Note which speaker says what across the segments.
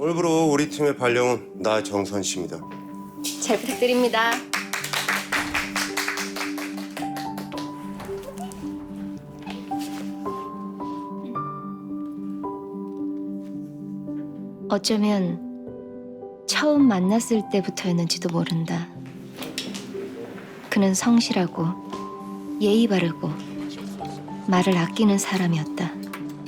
Speaker 1: 오늘부로 우리 팀의 발령은 나 정선 씨입니다.
Speaker 2: 잘 부탁드립니다. 어쩌면 처음 만났을 때부터였는지도 모른다. 그는 성실하고 예의 바르고 말을 아끼는 사람이었다.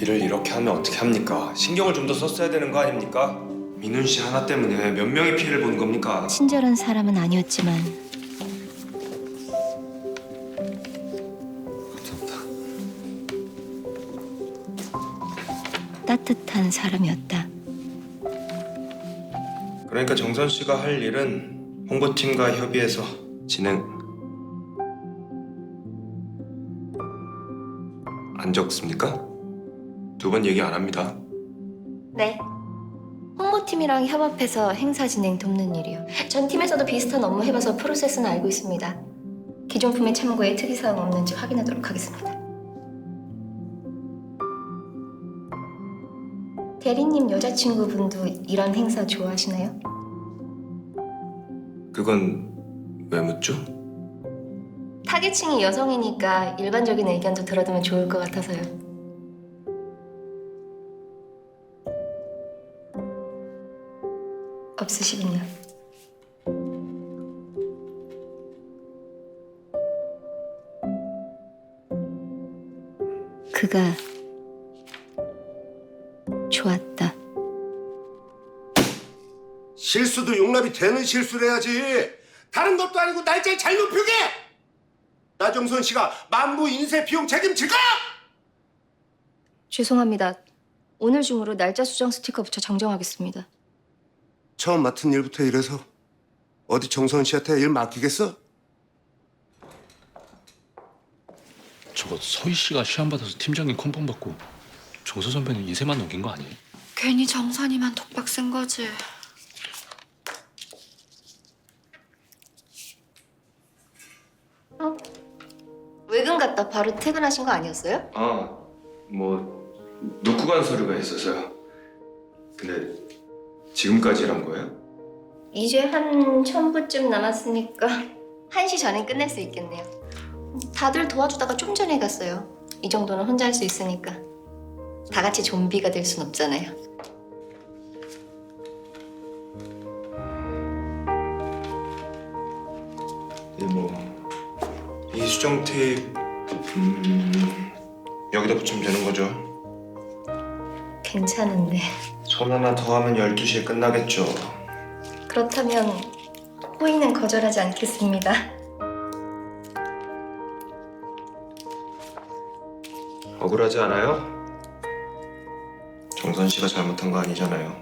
Speaker 3: 일을 이렇게 하면 어떻게 합니까? 신경을 좀 더 썼어야 되는 거 아닙니까? 민훈 씨 하나 때문에 몇 명이 피해를 보는 겁니까?
Speaker 2: 친절한 사람은 아니었지만 따뜻한 사람이었다.
Speaker 3: 그러니까 정선 씨가 할 일은 홍보팀과 협의해서 진행 안 적습니까? 두 번 얘기 안 합니다.
Speaker 2: 네. 홍보팀이랑 협업해서 행사 진행 돕는 일이요. 전 팀에서도 비슷한 업무 해봐서 프로세스는 알고 있습니다. 기존품의 참고에 특이사항 없는지 확인하도록 하겠습니다. 대리님 여자친구분도 이런 행사 좋아하시나요?
Speaker 3: 그건 왜 묻죠?
Speaker 2: 타겟층이 여성이니까 일반적인 의견도 들어두면 좋을 것 같아서요. 없으시군요. 그가 좋았다.
Speaker 1: 실수도 용납이 되는 실수를 해야지. 다른 것도 아니고 날짜를 잘못 표게. 나정선 씨가 만부 인쇄 비용 책임질까?
Speaker 2: 죄송합니다. 오늘 중으로 날짜 수정 스티커 붙여 정정하겠습니다.
Speaker 1: 처음 맡은 일부터 이래서 어디 정선 씨한테 일 맡기겠어?
Speaker 4: 저거 서희 씨가 시험 받아서 팀장님 컨펌 받고 정서 선배는 인쇄만 넘긴 거 아니에요?
Speaker 5: 괜히 정선이만 독박 쓴 거지.
Speaker 2: 외근 갔다 바로 퇴근하신 거 아니었어요?
Speaker 3: 아, 뭐 놓고 간 서류가 있어서요. 근데 지금까지 일한 거예요?
Speaker 2: 이제 한 천부쯤 남았으니까 1시 전엔 끝낼 수 있겠네요. 다들 도와주다가 좀 전에 갔어요. 이 정도는 혼자 할 수 있으니까. 다 같이 좀비가 될 순 없잖아요.
Speaker 3: 이 뭐, 이 수정 테이프 음, 여기다 붙이면 되는 거죠?
Speaker 2: 괜찮은데.
Speaker 3: 손 하나 더 하면 12시에 끝나겠죠.
Speaker 2: 그렇다면 호의는 거절하지 않겠습니다.
Speaker 3: 억울하지 않아요? 정선 씨가 잘못한 거 아니잖아요.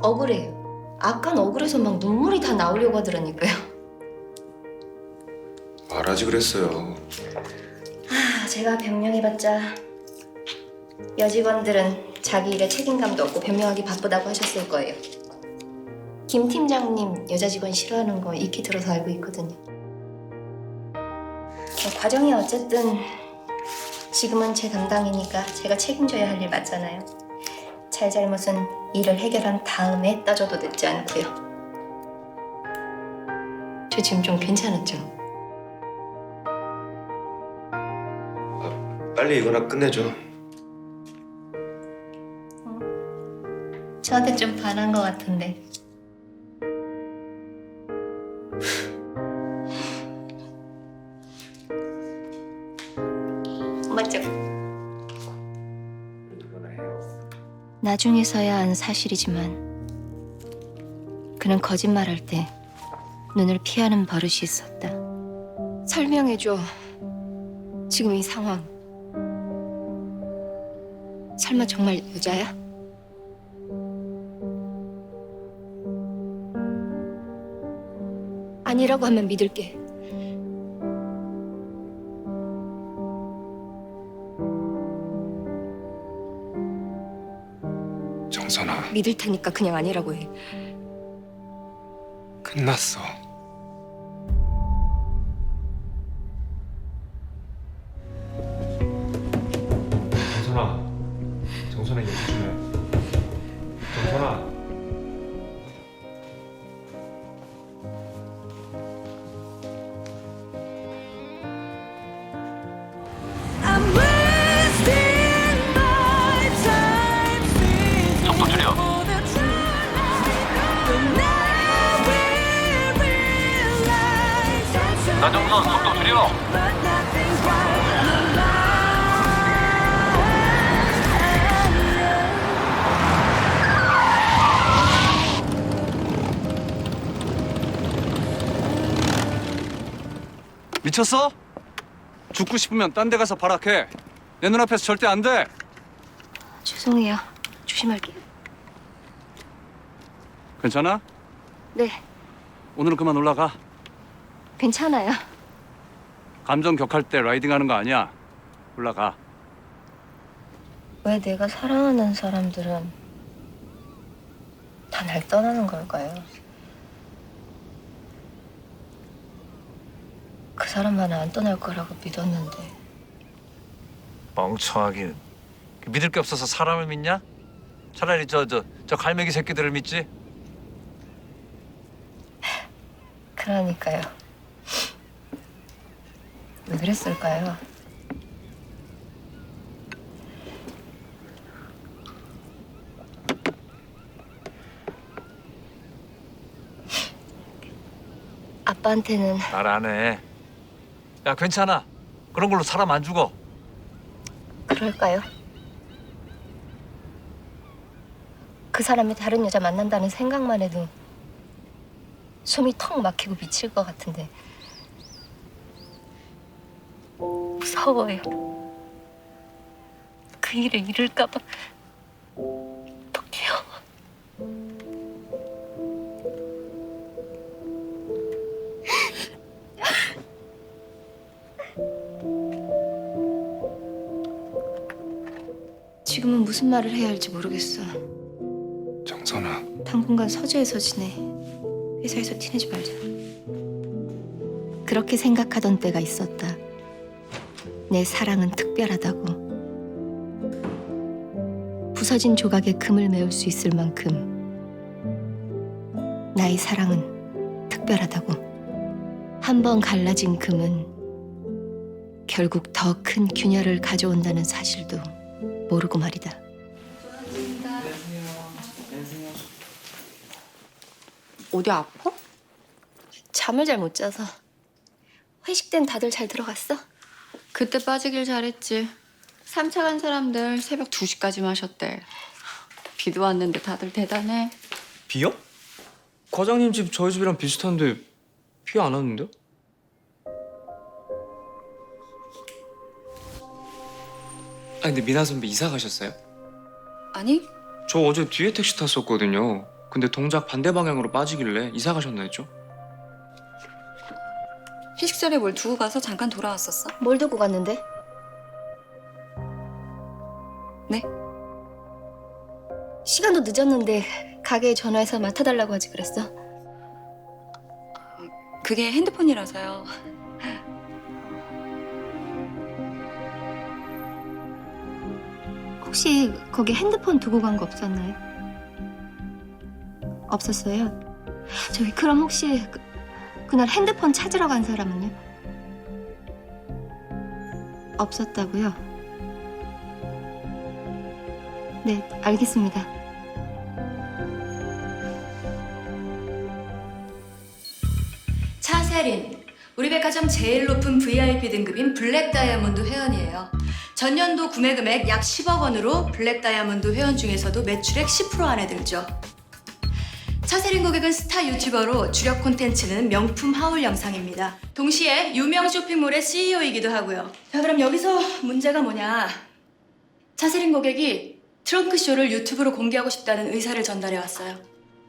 Speaker 2: 억울해요. 아깐 억울해서 막 눈물이 다 나오려고 하더라니까요.
Speaker 3: 말하지 그랬어요.
Speaker 2: 아, 제가 변명해봤자 여직원들은 자기 일에 책임감도 없고 변명하기 바쁘다고 하셨을 거예요. 김 팀장님 여자 직원 싫어하는 거 익히 들어서 알고 있거든요. 어, 과정이 어쨌든 지금은 제 담당이니까 제가 책임져야 할 일 맞잖아요. 잘잘못은 일을 해결한 다음에 따져도 늦지 않고요. 저 지금 좀 괜찮았죠?
Speaker 3: 빨리 이거나 끝내죠.
Speaker 2: 저한테 좀 반한 것 같은데. 맞죠? 나중에서야 안 사실이지만 그는 거짓말할 때 눈을 피하는 버릇이 있었다. 설명해줘. 지금 이 상황. 설마 정말 여자야? 아니라고 하면 믿을게.
Speaker 3: 정선아,
Speaker 2: 믿을 테니까 그냥 아니라고 해.
Speaker 3: 끝났어.
Speaker 6: 미쳤어? 죽고 싶으면 딴 데 가서 발악해. 내 눈앞에서 절대 안 돼.
Speaker 2: 죄송해요. 조심할게요.
Speaker 6: 괜찮아?
Speaker 2: 네,
Speaker 6: 오늘은 그만 올라가.
Speaker 2: 괜찮아요.
Speaker 6: 감정 격할 때 라이딩 하는 거 아니야. 올라가.
Speaker 2: 왜 내가 사랑하는 사람들은 다 날 떠나는 걸까요? 그 사람만은 안 떠날 거라고 믿었는데
Speaker 7: 멍청하긴. 믿을 게 없어서 사람을 믿냐? 차라리 저 저 저 갈매기 새끼들을 믿지.
Speaker 2: 그러니까요. 왜 그랬을까요? 아빠한테는
Speaker 7: 말 안 해. 야 괜찮아. 그런 걸로 사람 안 죽어.
Speaker 2: 그럴까요? 그 사람이 다른 여자 만난다는 생각만 해도 숨이 턱 막히고 미칠 것 같은데 무서워요. 그 일을 잃을까봐 무슨 말을 해야 할지 모르겠어.
Speaker 3: 정선아
Speaker 2: 당분간 서재에서 지내. 회사에서 티내지 말자. 그렇게 생각하던 때가 있었다. 내 사랑은 특별하다고. 부서진 조각에 금을 메울 수 있을 만큼 나의 사랑은 특별하다고. 한 번 갈라진 금은 결국 더 큰 균열을 가져온다는 사실도 모르고 말이다.
Speaker 5: 어디 아파?
Speaker 2: 잠을 잘 못 자서. 회식 땐 다들 잘 들어갔어?
Speaker 5: 그때 빠지길 잘했지. 3차 간 사람들 새벽 2시까지 마셨대. 비도 왔는데 다들 대단해.
Speaker 3: 비요? 과장님 집 저희 집이랑 비슷한데 비 안 왔는데요? 아 근데 미나 선배 이사 가셨어요?
Speaker 5: 아니?
Speaker 3: 저 어제 뒤에 택시 탔었거든요. 근데 동작 반대 방향으로 빠지길래 이사 가셨나 했죠?
Speaker 5: 회식 자리에 뭘 두고 가서 잠깐 돌아왔었어.
Speaker 2: 뭘 두고 갔는데?
Speaker 5: 네?
Speaker 2: 시간도 늦었는데 가게에 전화해서 맡아달라고 하지 그랬어.
Speaker 5: 그게 핸드폰이라서요.
Speaker 2: 혹시 거기 핸드폰 두고 간 거 없었나요? 없었어요? 저기 그럼 혹시 그, 그날 핸드폰 찾으러 간 사람은요? 없었다고요? 네, 알겠습니다.
Speaker 8: 차세린 우리 백화점 제일 높은 VIP 등급인 블랙 다이아몬드 회원이에요. 전년도 구매 금액 약 10억 원으로 블랙 다이아몬드 회원 중에서도 매출액 10% 안에 들죠. 차세린 고객은 스타 유튜버로 주력 콘텐츠는 명품 하울 영상입니다. 동시에 유명 쇼핑몰의 CEO이기도 하고요. 자 그럼 여기서 문제가 뭐냐? 차세린 고객이 트렁크 쇼를 유튜브로 공개하고 싶다는 의사를 전달해 왔어요.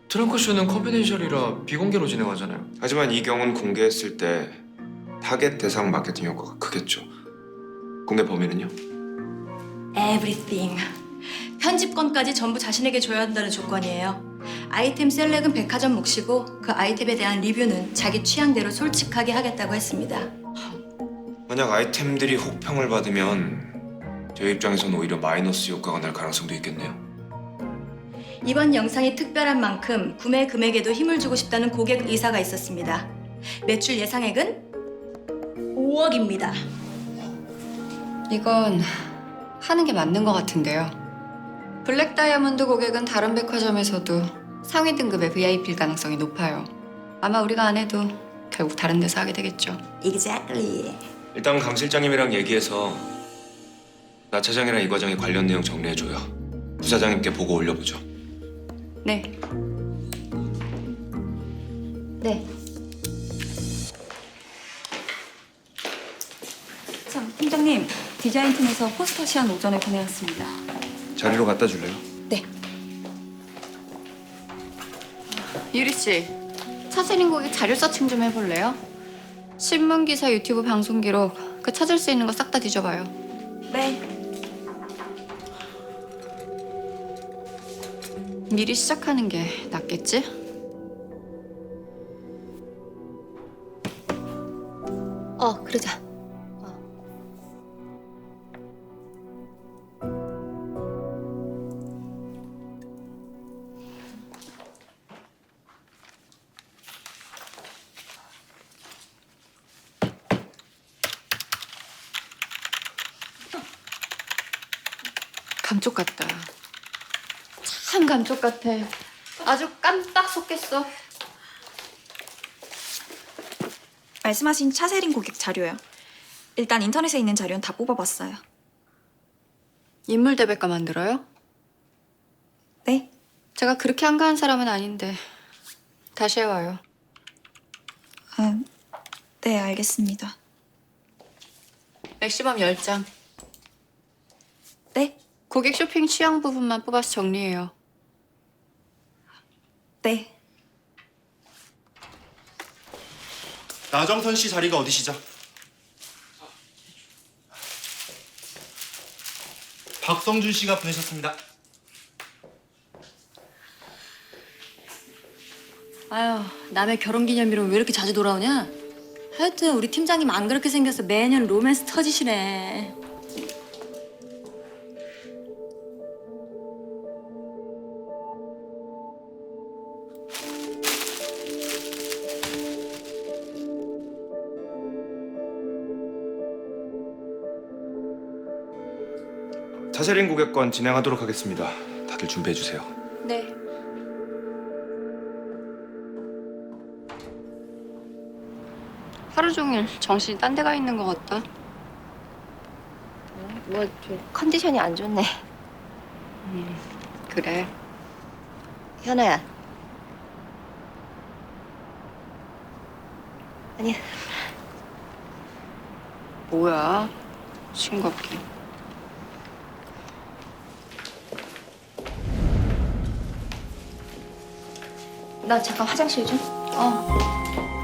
Speaker 3: 트렁크쇼는 컨피덴셜이라 비공개로 진행하잖아요. 하지만 이 경우는 공개했을 때 타겟 대상 마케팅 효과가 크겠죠. 공개 범위는요?
Speaker 8: Everything. 편집권까지 전부 자신에게 줘야 한다는 조건이에요. 아이템 셀렉은 백화점 몫이고 그 아이템에 대한 리뷰는 자기 취향대로 솔직하게 하겠다고 했습니다.
Speaker 3: 만약 아이템들이 혹평을 받으면 제 입장에선 오히려 마이너스 효과가 날 가능성도 있겠네요.
Speaker 8: 이번 영상이 특별한 만큼 구매 금액에도 힘을 주고 싶다는 고객 의사가 있었습니다. 매출 예상액은 5억입니다.
Speaker 5: 이건 하는 게 맞는 것 같은데요. 블랙 다이아몬드 고객은 다른 백화점에서도 상위 등급의 VIP일 가능성이 높아요. 아마 우리가 안 해도 결국 다른 데서 하게 되겠죠.
Speaker 8: Exactly.
Speaker 3: 일단 강 실장님이랑 얘기해서 나 차장이랑 이 과장의 관련 내용 정리해줘요. 부사장님께 보고 올려보죠.
Speaker 5: 네.
Speaker 2: 네.
Speaker 9: 참, 팀장님, 디자인팀에서 포스터 시안 오전에 보내왔습니다.
Speaker 3: 자리로 갖다 줄래요?
Speaker 5: 유리 씨, 차세린 고객 자료 서칭 좀 해볼래요? 신문 기사, 유튜브 방송 기록 그 찾을 수 있는 거 싹 다 뒤져봐요.
Speaker 9: 네.
Speaker 5: 미리 시작하는 게 낫겠지? 감쪽 같다. 참 감쪽 같아. 아주 깜빡 속겠어.
Speaker 9: 말씀하신 차세린 고객 자료요. 일단 인터넷에 있는 자료는 다 뽑아봤어요.
Speaker 5: 인물 대백과 만들어요?
Speaker 9: 네?
Speaker 5: 제가 그렇게 한가한 사람은 아닌데 다시 해와요.
Speaker 9: 아, 네, 알겠습니다.
Speaker 5: 맥시멈 10장.
Speaker 9: 네?
Speaker 5: 고객 쇼핑 취향 부분만 뽑아서 정리해요.
Speaker 9: 네.
Speaker 10: 나정선 씨 자리가 어디시죠? 박성준 씨가 보내셨습니다.
Speaker 8: 아유, 남의 결혼기념일은 왜 이렇게 자주 돌아오냐? 하여튼 우리 팀장님 안 그렇게 생겨서 매년 로맨스 터지시네.
Speaker 3: 차세린 고객권 진행하도록 하겠습니다. 다들 준비해 주세요.
Speaker 5: 네. 하루 종일 정신이 딴 데가 있는 것 같다.
Speaker 2: 뭐, 좀 컨디션이 안 좋네.
Speaker 5: 그래.
Speaker 2: 현아야. 아니,
Speaker 5: 뭐야? 싱겁게.
Speaker 2: 나 잠깐 화장실 좀.
Speaker 5: 어.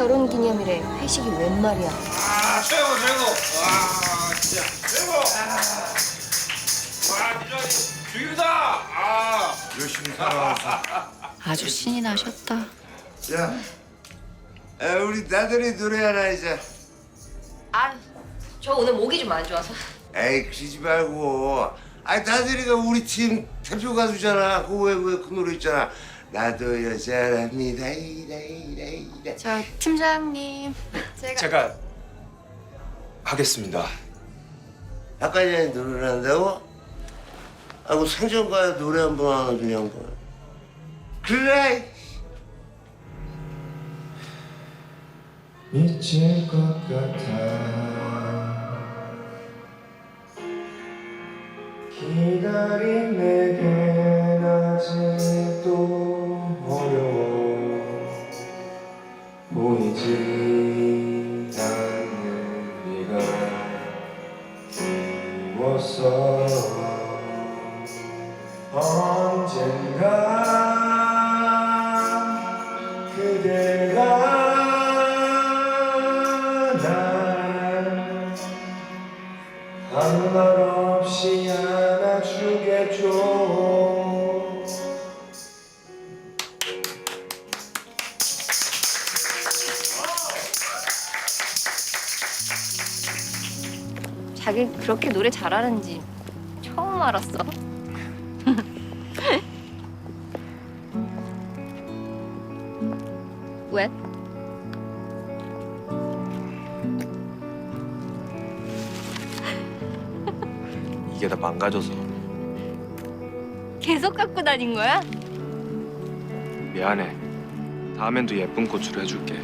Speaker 2: 결혼 기념일에 회식이 웬 말이야?
Speaker 1: 아 최고 최고. 와 진짜 최고. 와 디자인 죽이다. 아 열심히 살아왔어.
Speaker 5: 아주 신이 나셨다.
Speaker 1: 야, 에, 우리 나들이 노래 하나 이제.
Speaker 2: 아, 저 오늘 목이 좀 안 좋아서.
Speaker 1: 에이 그러지 말고. 아니 나들이가 우리 팀 대표 가수잖아. 그왜그 그 노래 있잖아. 나도 여자랍니다. 이라 이라 이라.
Speaker 5: 저 팀장님, 제가
Speaker 3: 제가 하겠습니다.
Speaker 1: 아까 전에 노래를 한다고? 아고 생전가에 노래 한 번 하나 그냥 뭐. 그래.
Speaker 3: 미칠 것 같아 기다린 내겐 아직 미웠어. 언젠가
Speaker 2: 그렇게 노래 잘하는지 처음 알았어. 왜?
Speaker 11: 이게 다 망가져서
Speaker 2: 계속 갖고 다닌 거야?
Speaker 11: 미안해. 다음엔 더 예쁜 꽃으로 해줄게.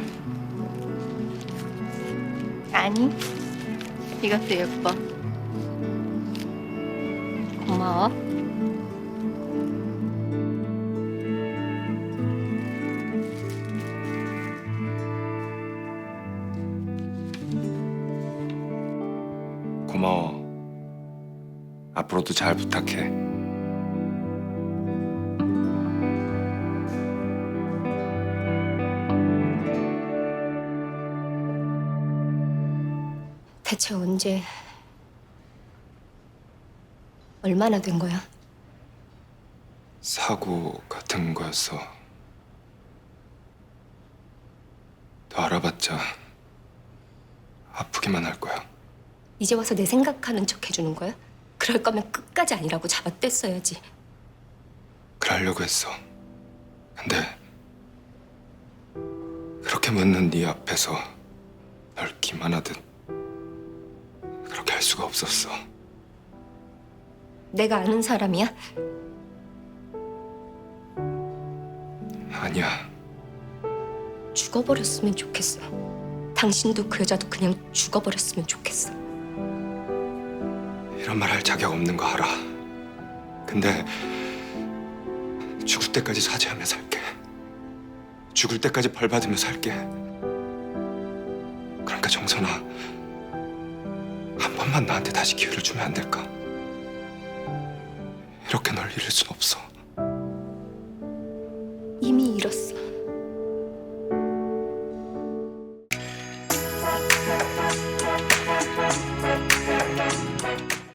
Speaker 2: 아니, 이것도 예뻐.
Speaker 11: 고마워. 앞으로도 잘 부탁해.
Speaker 2: 대체 언제, 얼마나 된 거야?
Speaker 11: 사고 같은 거였어. 더 알아봤자 아프기만 할 거야.
Speaker 2: 이제 와서 내 생각하는 척 해주는 거야? 그럴 거면 끝까지 아니라고 잡아뗐어야지.
Speaker 11: 그러려고 했어. 근데 그렇게 묻는 네 앞에서 널 기만하듯 그렇게 할 수가 없었어.
Speaker 2: 내가 아는 사람이야?
Speaker 11: 아니야.
Speaker 2: 죽어버렸으면 좋겠어. 당신도 그 여자도 그냥 죽어버렸으면 좋겠어.
Speaker 11: 이런 말 할 자격 없는 거 알아. 근데 죽을 때까지 사죄하며 살게. 죽을 때까지 벌 받으며 살게. 그러니까 정선아, 한 번만 나한테 다시 기회를 주면 안 될까? 이렇게 널 잃을 순 없어.